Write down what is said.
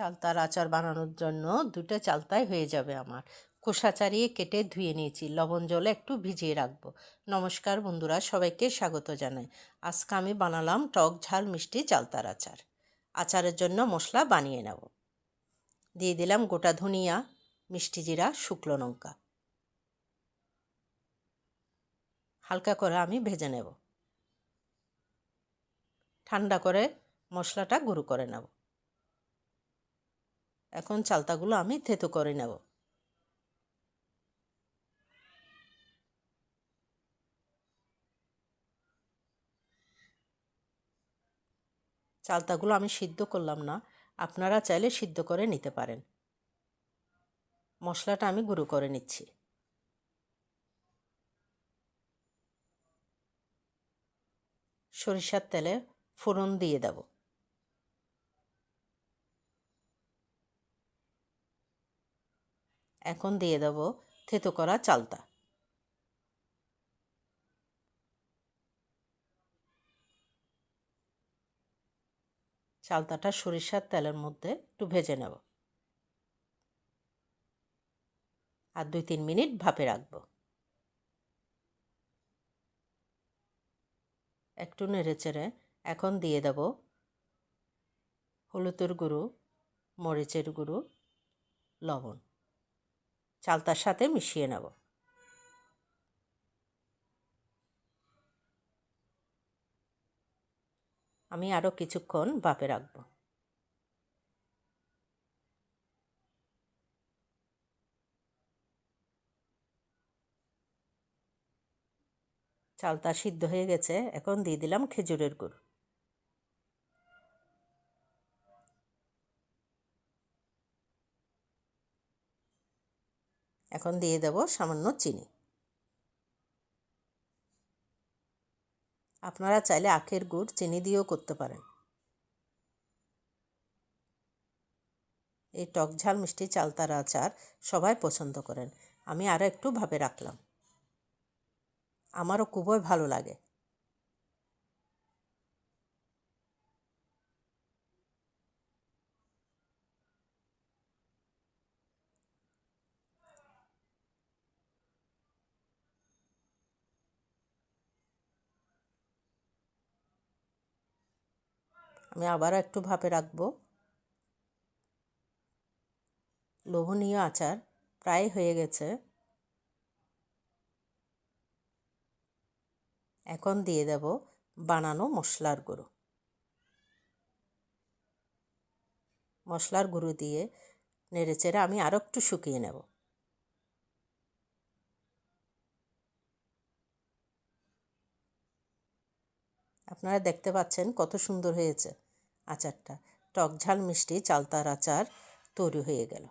চালতার আচার বানানোর জন্য দুটো চালতাই হয়ে যাবে আমার। খোসা চারিয়ে কেটে ধুয়ে নিয়েছি। লবণ জলে একটু ভিজিয়ে রাখব। নমস্কার বন্ধুরা, সবাইকে স্বাগত জানাই। আজকে আমি বানালাম টক ঝাল মিষ্টি চালতার আচার। আচারের জন্য মশলা বানিয়ে নেব। দিয়ে দিলাম গোটা ধনিয়া, মিষ্টি জিরা, শুকনো লঙ্কা। হালকা করে আমি ভেজে নেব। ঠান্ডা করে মশলাটা গুঁড়ো করে নেব। এখন চালতাগুলো আমি থেতো করে নেব। চালতাগুলো আমি সিদ্ধ করলাম না, আপনারা চাইলে সিদ্ধ করে নিতে পারেন। মশলাটা আমি গুঁড়ো করে নিচ্ছি। সরিষার তেলে ফোড়ন দিয়ে দেব। এখন দিয়ে দেব থেতো করা চালতা। চালতাটা সরিষার তেলের মধ্যে একটু ভেজে নেব। আর দুই তিন মিনিট ভাপে রাখব। একটু নেড়ে চেড়ে এখন দিয়ে দেব হলুদের গুঁড়ো, মরিচের গুঁড়ো, লবণ। চালতার সাথে মিশিয়ে নেব। আমি আরও কিছুক্ষণ বাপে রাখব। চালতা সিদ্ধ হয়ে গেছে, এখন দিয়ে দিলাম খেজুরের গুড়। এখন দিয়ে দেব সামান্য চিনি। আপনারা চাইলে আখের গুড়, চিনি দিয়েও করতে পারেন। এই টক ঝাল, মিষ্টি চালতার আচার সবাই পছন্দ করেন। আমি আরও একটু ভাবে রাখলাম। আমারও খুবই ভালো লাগে। আমি আবারও একটু ভাপে রাখব। লোভনীয় আচার প্রায় হয়ে গেছে। এখন দিয়ে দেব বানানো মশলার গুঁড়ো। মশলার গুঁড়ো দিয়ে নেড়েচেড়ে আমি আরও একটু শুকিয়ে নেব। আপনারা দেখতে পাচ্ছেন কত সুন্দর হয়েছে। আচারটা। টক ঝাল মিষ্টি চালতার আচার তৈরি হয়ে গেল।